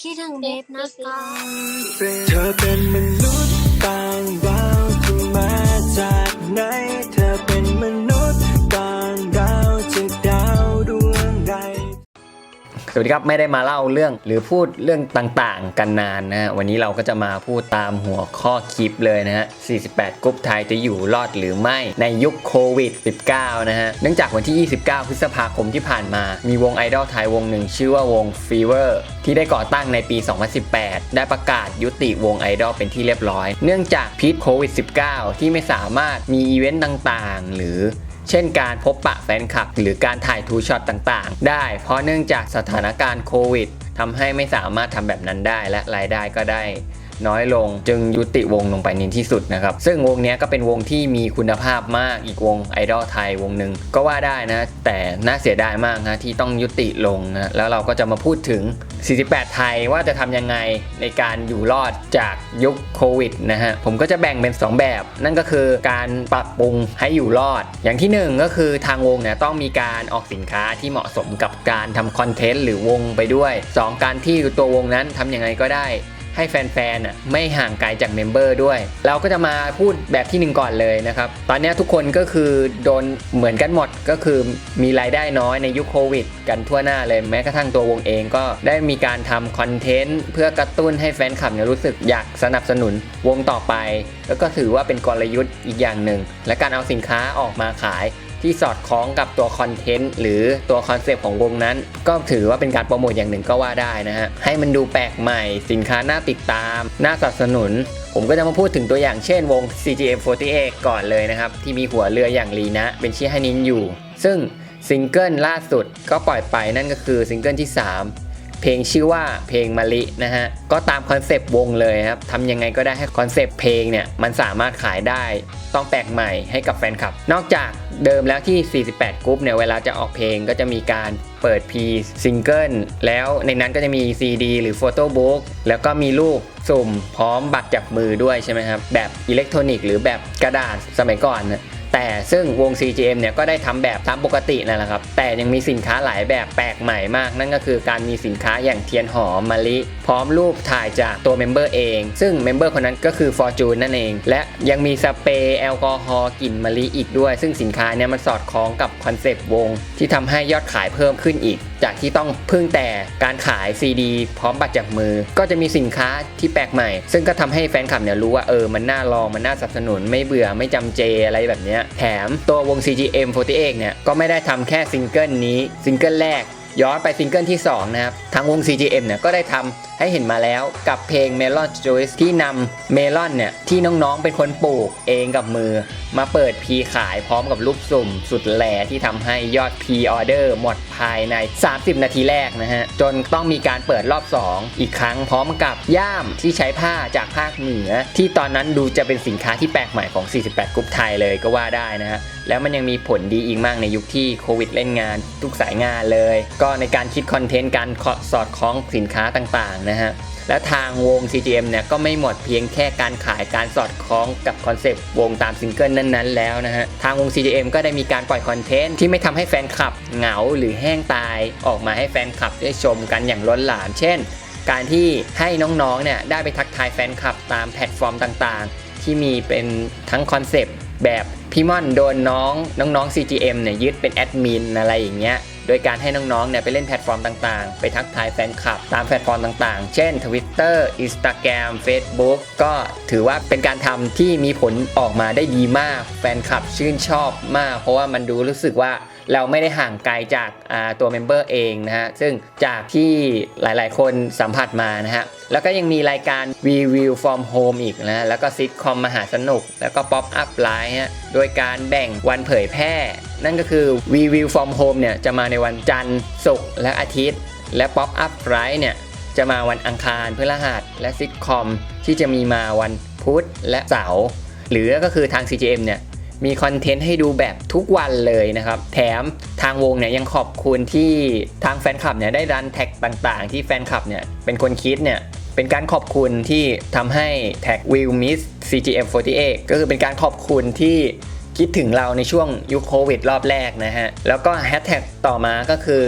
คิดถึงเบฟนะคะ เธอเป็นมนุษย์ต่ สวัสดีครับไม่ได้มาเล่าเรื่องหรือพูดเรื่องต่างๆ กันนานนะฮะวันนี้เราก็จะมาพูดตามหัวข้อคลิปเลยนะฮะ 48 กรุ๊ปไทยจะอยู่รอดหรือไม่ในยุคโควิด -19 นะฮะ เนื่องจากวันที่ 29 พฤษภาคมที่ผ่านมา มีวงไอดอลไทยวงหนึ่งชื่อว่าวง Fever ที่ได้ก่อตั้งในปี 2018 ได้ประกาศยุติวงไอดอลเป็นที่เรียบร้อย เนื่องจากพิษโควิด -19 ที่ไม่สามารถมีอีเวนต์ต่างๆ หรือ เช่นการพบปะแฟนคลับ หรือการถ่ายทูช็อตต่างๆ ได้ เพราะเนื่องจากสถานการณ์โควิดทำให้ไม่สามารถทำแบบนั้นได้และรายได้ก็ได้ น้อยลง จึงยุติวงลงไปในที่สุดนะครับ ซึ่งวงนี้ก็เป็นวงที่มีคุณภาพมากอีกวงไอดอลไทยวงหนึ่งก็ว่าได้นะ แต่น่าเสียดายมากนะที่ต้องยุติลงนะแล้วเราก็จะมาพูดถึง 48 ไทยว่าจะทำยังไงในการอยู่รอดจากยุคโควิดนะฮะผมก็จะแบ่งเป็น 2 แบบ นั่นก็คือการปรับปรุงให้อยู่รอด อย่างที่หนึ่งก็คือทางวงเนี่ยต้องมีการออกสินค้าที่เหมาะสมกับการทำคอนเทนต์หรือวงไปด้วย 2 การที่ตัววงนั้นทำยังไงก็ได้ ให้แฟนๆอะไม่ห่างไกลจากเมมเบอร์ด้วย เราก็จะมาพูดแบบที่หนึ่งก่อนเลยนะครับ ตอนนี้ทุกคนก็คือโดนเหมือนกันหมดก็คือมีรายได้น้อยในยุคโควิด กันทั่วหน้าเลยแม้กระทั่งตัววงเองก็ได้มีการทำคอนเทนต์เพื่อกระตุ้นให้แฟนคลับเนี่ยรู้สึกอยากสนับสนุนวงต่อไป แล้วก็ถือว่าเป็นกลยุทธ์อีกอย่างหนึ่งและการเอาสินค้าออกมาขาย ที่สอดคล้องกับตัวคอนเทนต์หรือตัวคอนเซปต์ของวงนั้น ก็ถือว่าเป็นการโปรโมทอย่างหนึ่งก็ว่าได้นะฮะให้มันดูแปลกใหม่ สินค้าน่าติดตาม น่าสนับสนุน ผมก็จะมาพูดถึงตัวอย่างเช่นวง CGM48 ก่อนเลยนะครับ ที่มีหัวเรืออย่างลีนะ เป็นชิฮานินอยู่ ซึ่งซิงเกิลล่าสุดก็ปล่อยไปนั่นก็คือซิงเกิลที่ 3 เพลงชื่อว่าเพลงมะลินะฮะก็ตามคอนเซปต์วงเลยครับทำยังไงก็ได้ให้คอนเซปต์เพลงเนี่ยมันสามารถขายได้ต้องแปลกใหม่ให้กับแฟนคลับ นอกจากเดิมแล้วที่ 48 กรุ๊ปเนี่ยเวลาจะออกเพลงก็จะมีการเปิด P ซิงเกิลแล้วในนั้นก็จะมี CD หรือโฟโต้บุ๊กแล้วก็มีรูปสุ่มพร้อมบัตรจับมือด้วยใช่ไหมครับแบบอิเล็กทรอนิกส์หรือแบบกระดาษสมัยก่อนนะ แต่ซึ่งวง CGM เนี่ยก็ได้ทำแบบตามปกตินั่นแหละครับ แต่ยังมีสินค้าหลายแบบแปลกใหม่มาก นั่นก็คือการมีสินค้าอย่างเทียนหอมมะลิ พร้อมรูปถ่ายจากตัวเมมเบอร์เอง ซึ่งเมมเบอร์คนนั้นก็คือ Fortune นั่นเอง และยังมีสเปรย์แอลกอฮอล์กลิ่นมะลิอีกด้วย ซึ่งสินค้าเนี่ยมันสอดคล้องกับคอนเซปต์วง ที่ทำให้ยอดขายเพิ่มขึ้นอีก จากที่ต้องพึ่งแต่การขาย CD พร้อมบัตรจากมือ ก็จะมีสินค้าที่แปลกใหม่ ซึ่งก็ทำให้แฟนคลับเนี่ยรู้ว่าเออมันน่าลองมันน่าสนับสนุนไม่เบื่อไม่จำเจอะไรแบบนี้แถมตัววง CGM48 เนี่ยก็ไม่ได้ทำแค่ซิงเกิลนี้ซิงเกิลแรกย้อนไปซิงเกิลที่2นะครับทางวง CGM เนี่ยก็ได้ทำ ให้เห็นมาแล้วกับเพลง Melon Juice ที่นำเมลอนเนี่ย ที่น้องๆเป็นคนปลูกเองกับมือ มาเปิดพีขายพร้อมกับรูปสุ่ม สุดแหล่ที่ทำให้ยอด P order หมดภายใน 30 นาทีแรกนะฮะ จนต้องมีการเปิดรอบ 2 อีกครั้งพร้อมกับย่ามที่ใช้ผ้าจากภาคเหนือ ที่ตอนนั้นดูจะเป็นสินค้าที่แปลกใหม่ของ 48 กรุ๊ปไทยเลยก็ว่าได้นะฮะแล้วมันยังมีผลดีอีกมากในยุคที่โควิดเล่นงาน ทุกสายงานเลย ก็ในการคิดคอนเทนต์การสอดคล้องสินค้าต่างๆนะฮะ และทางวง CGM เนี่ยก็ไม่หมดเพียงแค่การขายการสอดคล้องกับคอนเซปต์วงตามซิงเกิลนั้นๆแล้วนะฮะ ทางวง CGM ก็ได้มีการปล่อยคอนเทนต์ที่ไม่ทำให้แฟนคลับเหงาหรือแห้งตายออกมาให้แฟนคลับได้ชมกันอย่างล้นหลาม เช่น การที่ให้น้องๆเนี่ยได้ไปทักทายแฟนคลับตามแพลตฟอร์มต่างๆ ที่มีเป็นทั้งคอนเซปต์แบบพี่ม่อนโดนน้องน้องๆ CGM เนี่ยยึดเป็นแอดมินอะไรอย่างเงี้ย โดยการให้น้องๆเนี่ยไปเล่นแพลตฟอร์มต่างๆ ไปทักทายแฟนคลับ ตามแพลตฟอร์มต่างๆ เช่น Twitter Instagram Facebook ก็ถือว่าเป็นการทำที่มีผลออกมาได้ดีมาก แฟนคลับชื่นชอบมาก เพราะว่ามันดูรู้สึกว่า เราไม่ได้ห่างไกลจากตัวเมมเบอร์เองนะฮะซึ่งจากที่หลายๆ คนสัมผัสมานะฮะแล้วก็ยังมีรายการ We View From Home อีกนะแล้วก็ซิทคอมมหาสนุก แล้วก็ Pop Up Live ฮะโดยการแบ่งวันเผยแพร่ นั่นก็คือ We View From Home เนี่ยจะมาในวันจันทร์ศุกร์และอาทิตย์ และ Pop Up Live เนี่ยจะมาวันอังคารพฤหัสและซิทคอมที่จะมีมาวันพุธและเสาร์หรือก็คือทาง CGM เนี่ย มีคอนเทนต์ให้ดูแบบทุกวันเลยนะครับ แถมทางวงเนี่ยยังขอบคุณที่ทางแฟนคลับเนี่ยได้รันแท็กต่างๆ ที่แฟนคลับเนี่ยเป็นคนคิดเนี่ยเป็นการขอบคุณที่ทำให้แท็ก Will Miss CGM48 ก็คือเป็นการขอบคุณที่คิดถึงเราในช่วงยุคโควิดรอบแรกนะฮะ แล้วก็แฮชแท็กต่อมาก็คือ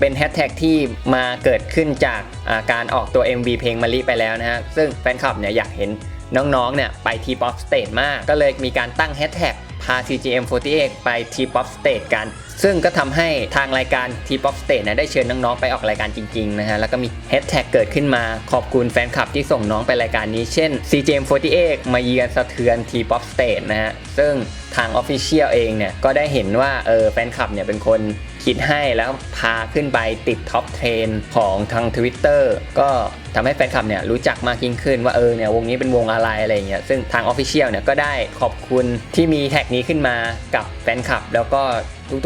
เป็นแฮชแท็กที่มาเกิดขึ้นจากาการออกตัว MV เพลงมาลิไปแล้วนะฮะ ซึ่งแฟนคลับเนี่ยอยากเห็นน้องๆเนี่ยไปทีป๊อปสเตจมาก ก็เลยมีการตั้งแฮชแท็ก พา CGM48 ไปทีป๊อปสเตจกัน ซึ่งก็ทำให้ทางรายการ T-POP Stage นะได้เชิญน้อง ๆ ไปออกรายการจริง ๆ นะฮะ แล้วก็มีแฮชแท็กเกิดขึ้นมาขอบคุณแฟนคลับที่ส่งน้องไปรายการนี้ เช่น CGM48 มาเยือนสะเทือน T-POP Stage นะฮะ ซึ่งทาง Official เองเนี่ยก็ได้เห็นว่าเออแฟนคลับเนี่ยเป็นคนคิดให้แล้วพาขึ้นไปติดท็อปเทรนของทาง Twitter ก็ ทำให้แฟนคลับเนี่ยรู้จักมากยิ่งขึ้นว่าเออเนี่ยวงนี้เป็นวงอะไรอะไรเงี้ยซึ่งทาง Official เนี่ยก็ได้ขอบคุณที่มีแท็กนี้ขึ้นมากับแฟนคลับ แล้วก็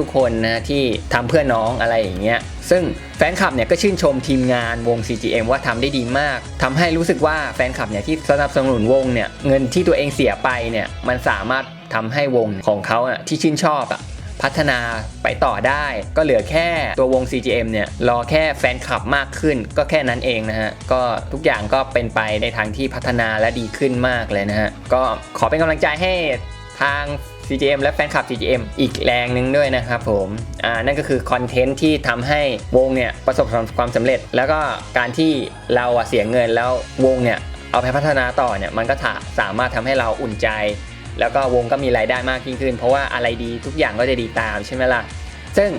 ทุกๆคนนะที่ทำเพื่อน้องอะไรอย่างเงี้ยซึ่งแฟนคลับเนี่ยก็ชื่นชมทีมงานวง CGM ว่าทำได้ดีมากทำให้รู้สึกว่าแฟนคลับเนี่ยที่สนับสนุนวงเนี่ยเงินที่ตัวเองเสียไปเนี่ยมันสามารถทำให้วงของเขาอะที่ชื่นชอบอะ พัฒนาไปต่อได้ ก็เหลือแค่ตัววง CGM เนี่ยรอแค่แฟนคลับมากขึ้น ก็แค่นั้นเองนะฮะก็ทุกอย่างก็เป็นไปในทางที่พัฒนาและดีขึ้นมากเลยนะฮะก็ขอเป็นกำลังใจให้ทาง CGM และแฟนคลับ CGM อีกแรงหนึ่งด้วยนะครับผม อ่า นั่นก็คือคอนเทนต์ที่ทำให้วงเนี่ยประสบความสำเร็จ แล้วก็การที่เราเสียเงินแล้ววงเนี่ยเอาไปพัฒนาต่อเนี่ยมันก็สามารถทำให้เราอุ่นใจ แล้วก็วงก็มีรายได้มากยิ่งขึ้น เพราะว่าอะไรดีทุกอย่างก็จะดีตามใช่ไหมล่ะ ซึ่ง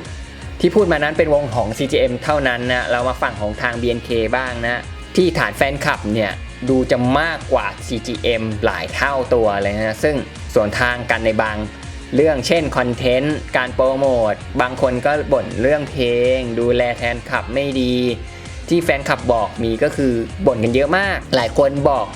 ที่พูดมานั้นเป็นวงของ CGM เท่านั้นนะ เรามาฝั่งของทาง BNK บ้างนะ ที่ฐานแฟนคลับเนี่ยดูจะมากกว่า CGM หลายเท่าตัวเลยนะ ซึ่งส่วนทางกันในบางเรื่องเช่นคอนเทนต์ การโปรโมท บางคนก็บ่นเรื่องเพลง ดูแลแทนคลับไม่ดี ที่แฟนคลับบอกมีก็คือบ่นกันเยอะมาก หลายคนบอก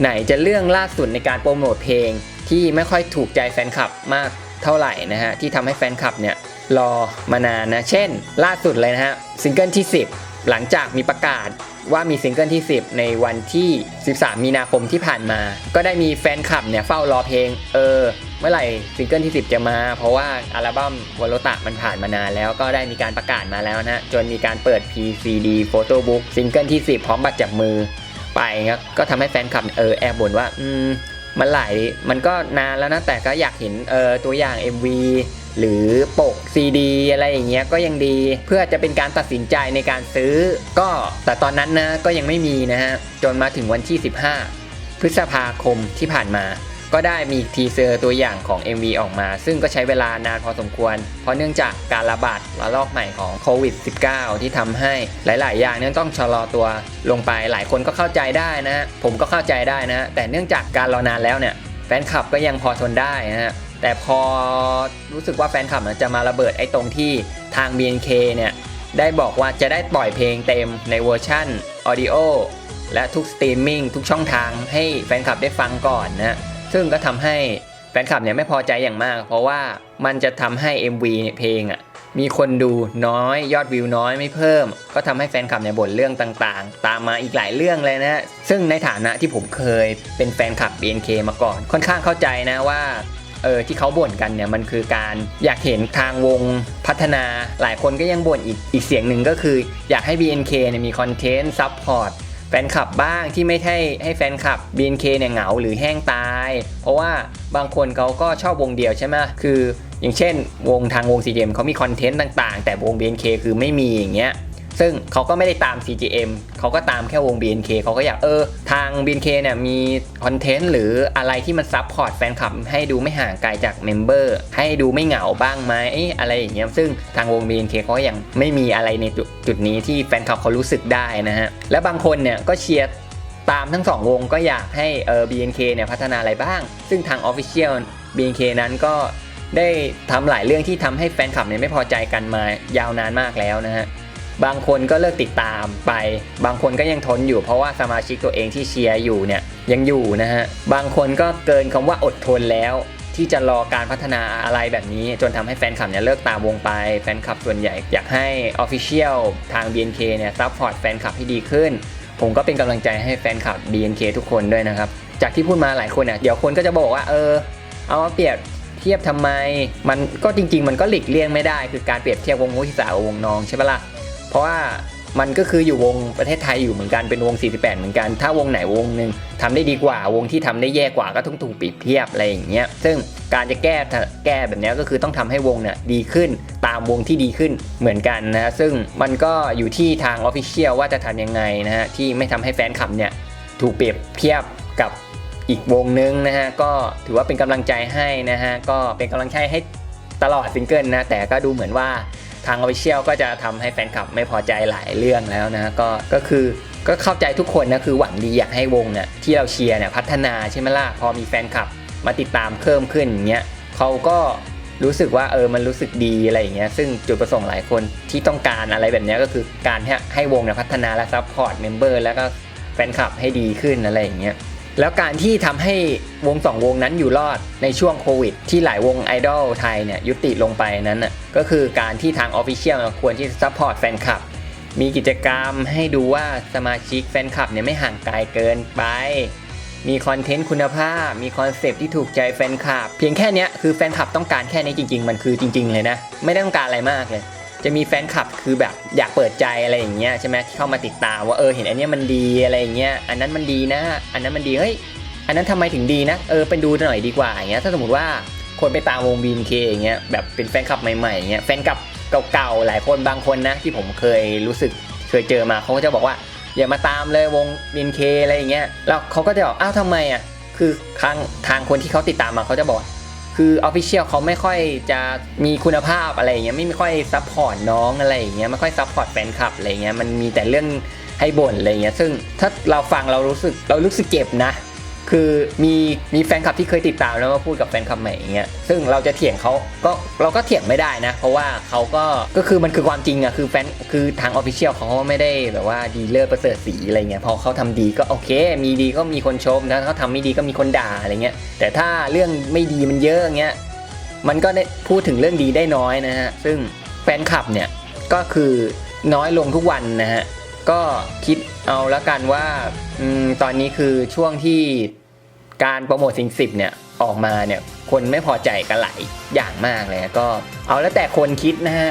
ไหนจะเรื่องล่าสุดในการโปรโมทเพลง ที่ไม่ค่อยถูกใจแฟนคลับมากเท่าไหร่นะฮะที่ทำให้แฟนคลับเนี่ยรอมานานนะเช่น ล่าสุดเลยนะฮะซิงเกิลที่ 10 หลังจากมีประกาศว่ามีซิงเกิลที่ 10 ในวันที่ 13 มีนาคมที่ผ่านมา ก็ได้มีแฟนคลับเนี่ยเฝ้ารอเพลง เออ เมื่อไหร่ซิงเกิลที่ 10 จะมา เพราะว่าอัลบั้มวอลตะมันผ่านมานานแล้วก็ได้มีการประกาศมาแล้วนะฮะจนมีการเปิด PCD Photo Book ซิงเกิลที่ 10 พร้อมบัตรจับมือไปครับก็ทำให้แฟนคลับเออแอบบ่นว่า อืม มันหลายมันก็นานแล้วนะ แต่ก็อยากเห็นเออตัวอย่าง MV หรือปกซีดีอะไรอย่างเงี้ยก็ยังดีเพื่อจะเป็นการตัดสินใจในการซื้อ ก็แต่ตอนนั้นนะก็ยังไม่มีนะฮะ จนมาถึงวันที่ 15 พฤษภาคมที่ผ่านมา ก็ได้มีทีเซอร์ตัวอย่างของ MV ออกมา ซึ่งก็ใช้เวลานานพอสมควร เพราะเนื่องจากการระบาดระลอกใหม่ของโควิด -19 ที่ทำให้หลาย ๆ อย่างนี่ยต้องชะลอตัวลงไปหลายคนก็เข้าใจได้นะฮะผมก็เข้าใจได้นะฮะแต่เนื่องจากการรอนานแล้วเนี่ยแฟนคลับก็ยังพอทนได้นะฮะแต่พอรู้สึกว่าแฟนคลับจะมาระเบิดไอ้ตรงที่ทาง BNK เนี่ยได้บอกว่าจะได้ปล่อยเพลงเต็มในเวอร์ชั่นออดิโอและทุกสตรีมมิ่งทุกช่องทางให้แฟนคลับได้ฟังก่อนนะ ซึ่งก็ทำให้แฟนคลับเนี่ยไม่พอใจอย่างมาก เพราะว่ามันจะทำให้ MV เพลงอะมีคนดูน้อยยอดวิวน้อยไม่เพิ่ม ก็ทำให้แฟนคลับเนี่ยบ่นเรื่องต่างๆ ตามมาอีกหลายเรื่องเลยนะ ซึ่งในฐานะที่ผมเคยเป็นแฟนคลับ BNK มาก่อน ค่อนข้างเข้าใจนะว่าเออที่เขาบ่นกันเนี่ยมันคือการอยากเห็นทางวงพัฒนาหลายคนก็ยังบ่นอีกอีกเสียงหนึ่งก็คือ อยากให้ BNK เนี่ยมีคอนเทนต์ซัพพอร์ต แฟนคลับบ้างที่ไม่ใช่ให้แฟนคลับ BNK เนี่ยเหงาหรือแห้งตาย เพราะว่าบางคนเขาก็ชอบวงเดียวใช่ไหมคืออย่างเช่น วงทางวงซีเกมเขามีคอนเทนต์ต่าง ๆ แต่วง BNK คือไม่มีอย่างเงี้ย ซึ่งเขาก็ไม่ได้ตาม CGM เขาก็ตามแค่วง BNK เขาก็อยากเออ ทาง BNK เนี่ยมีคอนเทนต์หรืออะไรที่มันซับพอร์ตแฟนคลับให้ดูไม่ห่างไกลจากเมมเบอร์ให้ดูไม่เหงาบ้างไหมอะไรอย่างเงี้ยซึ่งทางวง BNK เขายังไม่มีอะไรในจุดจุดนี้ที่แฟนคลับเขารู้สึกได้นะฮะและบางคนเนี่ยก็เชียร์ตามทั้งสองวงก็อยากให้เออ BNK เนี่ยพัฒนาอะไรบ้าง ซึ่งทาง Official BNK นั้นก็ได้ทำหลายเรื่องที่ทำให้แฟนคลับเนี่ยไม่พอใจกันมายาวนานมากแล้วนะฮะ บางคนก็เลิกติดตามไป บางคนก็ยังทนอยู่เพราะว่าสมาชิกตัวเองที่เชียร์อยู่เนี่ยยังอยู่นะฮะ บางคนก็เกินคำว่าอดทนแล้ว ที่จะรอการพัฒนาอะไรแบบนี้ จนทำให้แฟนคลับเนี่ยเลิกตามวงไป แฟนคลับส่วนใหญ่อยากให้ Official ทาง BNK เนี่ยซัพพอร์ตแฟนคลับให้ดีขึ้น ผมก็เป็นกำลังใจให้แฟนคลับ BNK ทุกคนด้วยนะครับ จากที่พูดมาหลายคนเนี่ยเดี๋ยวคนก็จะบอกว่าเออเอามาเปรียบเทียบทำไม มันก็จริง ๆ มันก็หลีกเลี่ยงไม่ได้ คือการเปรียบเทียบวงมุทิสาวงน้องใช่ปะล่ะ เพราะว่ามันก็คืออยู่วงประเทศไทยอยู่เหมือนกันเป็นวง 48 เหมือนกัน ถ้าวงไหนวงหนึ่งทำได้ดีกว่าวงที่ทำได้แย่กว่าก็ต้องถูกเปรียบเทียบอะไรอย่างเงี้ยซึ่งการจะแก้แก้แบบนี้ก็คือต้องทำให้วงเนี่ยดีขึ้นตามวงที่ดีขึ้นเหมือนกันนะซึ่งมันก็อยู่ที่ทางออฟฟิเชียลว่าจะทำยังไงนะฮะที่ไม่ทำให้แฟนคลับเนี่ยถูกเปรียบเทียบกับอีกวงนึงนะฮะก็ถือว่าเป็นกำลังใจให้นะฮะก็เป็นกำลังใจให้ตลอดซิงเกิลนะแต่ก็ดูเหมือนว่า ทางออฟฟิเชียลก็จะทำให้แฟนคลับไม่พอใจหลายเรื่องแล้วนะก็ก็คือก็เข้าใจทุกคนนะคือหวังดีอยากให้วงเนี่ยที่เราเชียร์เนี่ยพัฒนาใช่ไหมล่ะพอมีแฟนคลับมาติดตามเพิ่มขึ้นอย่างเงี้ยเขาก็รู้สึกว่าเออมันรู้สึกดีอะไรอย่างเงี้ยซึ่งจุดประสงค์หลายคนที่ต้องการอะไรแบบเนี้ยก็คือการให้ให้วงเนี่ยพัฒนาและซัพพอร์ตเมมเบอร์แล้วก็แฟนคลับให้ดีขึ้นอะไรอย่างเงี้ย แล้วการที่ทำให้วงสองวงนั้นอยู่รอดในช่วงโควิด ที่หลายวงไอดอลไทยเนี่ยยุติลงไปนั้นน่ะก็คือการที่ทางออฟฟิเชียลควรที่จะซัพพอร์ตแฟนคลับ มีกิจกรรมให้ดูว่าสมาชิกแฟนคลับเนี่ยไม่ห่างไกลเกินไปมีคอนเทนต์คุณภาพ มีคอนเซปต์ที่ถูกใจแฟนคลับ เพียงแค่นี้คือแฟนคลับต้องการแค่นี้จริง ๆ มันคือจริง ๆ เลยนะ ไม่ได้ต้องการอะไรมากเลย จะมีแฟนคลับคือแบบอยากเปิดใจอะไรอย่างเงี้ยใช่ไหมที่เข้ามาติดตามว่าเออเห็นอันเนี้ยมันดีอะไรอย่างเงี้ยอันนั้นมันดีนะ อันนั้นมันดีเฮ้ยอันนั้นทำไมถึงดีนะเออเป็นดูหน่อยดีกว่าอย่างเงี้ยถ้าสมมติว่าคนไปตามวงบีนเคอย่างเงี้ยแบบเป็นแฟนคลับใหม่ๆอย่างเงี้ยแฟนคลับเก่าๆหลายคนบางคนนะที่ผมเคยรู้สึกเคยเจอมาเขาก็จะบอกว่าอย่ามาตามเลยวงบีนเคอะไรอย่างเงี้ยแล้วเขาก็จะบอกอ้าวทำไมอะคือทางทางคนที่เขาติดตามมาเขาจะบอก คือออฟฟิเชียลเขาไม่ค่อยจะมีคุณภาพอะไรเงี้ยไม่ค่อยซัพพอร์ตน้องอะไรอย่างเงี้ยไม่ค่อยซัพพอร์ตแฟนคลับอะไรเงี้ยมันมีแต่เรื่องให้บ่นอะไรเงี้ยซึ่งถ้าเราฟังเรารู้สึกเรารู้สึกเจ็บนะ คือมีมีแฟนคลับที่เคยติดตามแล้วมาพูดกับแฟนคลับใหม่อย่างเงี้ยซึ่งเราจะเถียงเขาก็เราก็เถียงไม่ได้นะ เพราะว่าเขาก็ก็คือมันคือความจริงอะคือแฟนคือทางออฟฟิเชียลเขาก็ไม่ได้แบบว่าดีเลิศประเสริฐสีอะไรเงี้ยพอเขาทำดีก็โอเค มีดีก็มีคนชมถ้าเขาทำไม่ดีก็มีคนด่าอะไรเงี้ยแต่ถ้าเรื่องไม่ดีมันเยอะอย่างเงี้ยมันก็ได้พูดถึงเรื่องดีได้น้อยนะฮะซึ่งแฟนคลับเนี่ยก็คือน้อยลงทุกวันนะฮะก็คิดเอาละกันว่าอตอนนี้คือช่วงที่ การโปรโมทสิ่งสิบเนี่ยออกมาเนี่ยคนไม่พอใจกันหลายอย่างมากเลยก็เอาแล้วแต่คนคิดนะฮะ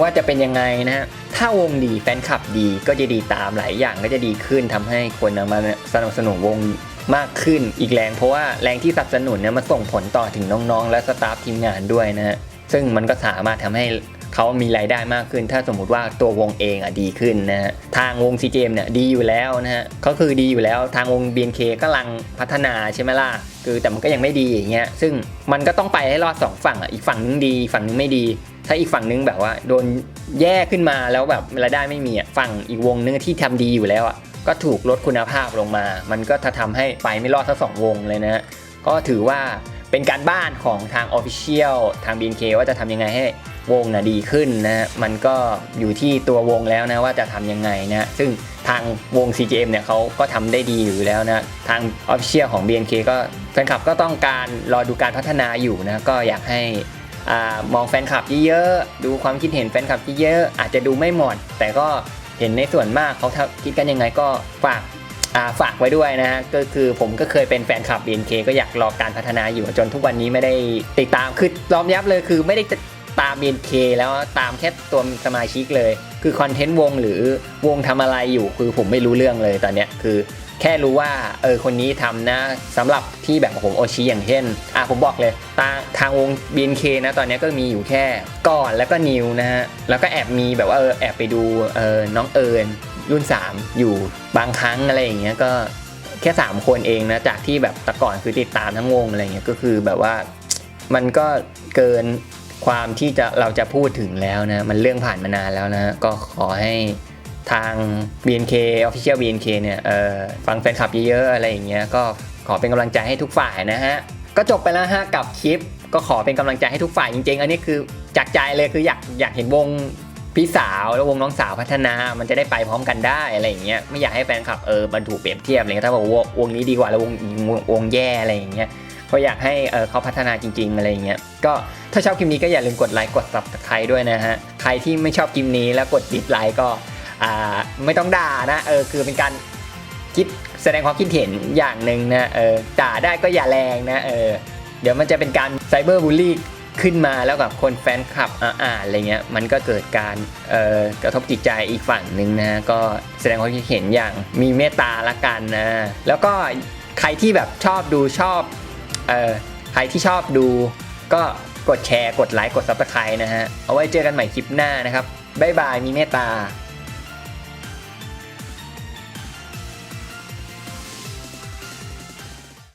ว่าจะเป็นยังไงนะฮะถ้าวงดีแฟนคลับดีก็จะดีตามหลายอย่างก็จะดีขึ้นทำให้คนมาสนับสนุนวงมากขึ้นอีกแรงเพราะว่าแรงที่สนับสนุนเนี่ยมันส่งผลต่อถึงน้องๆ และสตาฟทีมงานด้วยนะฮะซึ่งมันก็สามารถทำให้ เขามีรายได้มากขึ้น ถ้าสมมุติว่าตัววงเองอะดีขึ้นนะฮะทางวง CGM เนี่ยดีอยู่แล้วนะฮะก็คือดีอยู่แล้วทางวง BNK ก็กำลังพัฒนาใช่ไหมล่ะคือแต่มันก็ยังไม่ดีอย่างเงี้ยซึ่งมันก็ต้องไปให้รอดสองฝั่งอะอีกฝั่งนึงดีฝั่งนึงไม่ดี ถ้าอีกฝั่งนึงแบบว่า โดนแย่ขึ้นมาแล้วแบบรายได้ไม่มีอะฝั่งอีกวงนึงที่ทำดีอยู่แล้วอะก็ถูกลดคุณภาพลงมา มันก็จะทำให้ไปไม่รอดทั้งสองวงเลยนะฮะก็ถือว่าเป็นการบ้านของทาง Official ทาง BNK ว่าจะทำยังไงให้ วงนะดีขึ้นนะฮะมันก็อยู่ที่ตัววงแล้วนะว่าจะทำยังไงนะซึ่งทางวง CGM เนี่ยเขาก็ทำได้ดีอยู่แล้วนะทาง Official ของ BNK ก็แฟนคลับก็ต้องการรอดูการพัฒนาอยู่นะก็อยากให้อามองแฟนคลับเยอะๆดูความคิดเห็นแฟนคลับเยอะๆอาจจะดูไม่หมด แต่ก็เห็นในส่วนมากเขาคิดกันยังไงก็ฝากอ่าฝากไว้ด้วยนะฮะก็คือผมก็เคยเป็นแฟนคลับ BNK ก็อยากรอการพัฒนาอยู่จนทุกวันนี้ไม่ได้ติดตามคือรอมยับเลยคือไม่ได้ BNK แล้วตามแค่ตัวสมาชิกเลย คือคอนเทนต์วงหรือวงทำอะไรอยู่คือผมไม่รู้เรื่องเลยตอนเนี้ยคือแค่รู้ว่าเออคนนี้ทำนะสำหรับที่แบบผมโอชิอย่างเช่นอะผมบอกเลยทางทางวง BNK นะตอนนี้ก็มีอยู่แค่ก่อนแล้วก็นิวนะฮะแล้วก็แอบมีแบบว่าเออแอบไปดูเออน้องเอิญรุ่น 3 อยู่บางครั้งอะไรอย่างเงี้ยก็แค่ 3 คนเองนะจากที่แบบแต่ก่อนคือติดตามทั้งวงอะไรเงี้ยก็คือแบบว่ามันก็เกิน ความที่จะเราจะพูดถึงแล้วนะ มันเรื่องผ่านมานานแล้วนะ ก็ขอให้ทาง BNK Official BNK เนี่ยเออฟังแฟนคลับเยอะๆอะไรอย่างเงี้ยก็ขอเป็นกำลังใจให้ทุกฝ่ายนะฮะ ก็จบไปแล้วฮะกับคลิป ก็ขอเป็นกำลังใจให้ทุกฝ่ายจริงๆ อันนี้คือจากใจเลยคืออยากอยากเห็นวงพี่สาวแล้ววงน้องสาวพัฒนามันจะได้ไปพร้อมกันได้อะไรอย่างเงี้ยไม่อยากให้แฟนคลับเออมันถูกเปรียบเทียบอะไรเงี้ยถ้าบอกว่าวงนี้ดีกว่าแล้ววงวงวงแย่อะไรอย่างเงี้ย ก็อยากให้เขาพัฒนาจริง ๆ อะไรอย่างเงี้ยก็ถ้าชอบคลิปนี้ก็อย่าลืมกดไลค์กด subscribe ด้วยนะฮะใครที่ไม่ชอบคลิปนี้แล้วกดดิสไลค์ก็ไม่ต้องด่านะเออคือเป็นการคิดแสดงความคิดเห็นอย่างหนึ่งนะเออด่าได้ก็อย่าแรงนะเออเดี๋ยวมันจะเป็นการไซเบอร์บูลลี่ขึ้นมาแล้วกับคนแฟนคลับอ่าอ่านอะไรเงี้ยมันก็เกิดการเอ่อกระทบจิตใจอีกฝั่งหนึ่งนะฮะก็แสดงความคิดเห็นอย่างมีเมตตาละกันนะแล้วก็ใครที่แบบชอบดูชอบ เออใครที่ชอบดูก็กดแชร์ กดไลค์ กดซับสไครต์นะฮะ เอาไว้เจอกันใหม่คลิปหน้านะครับ บ๊ายบาย มีเมตตา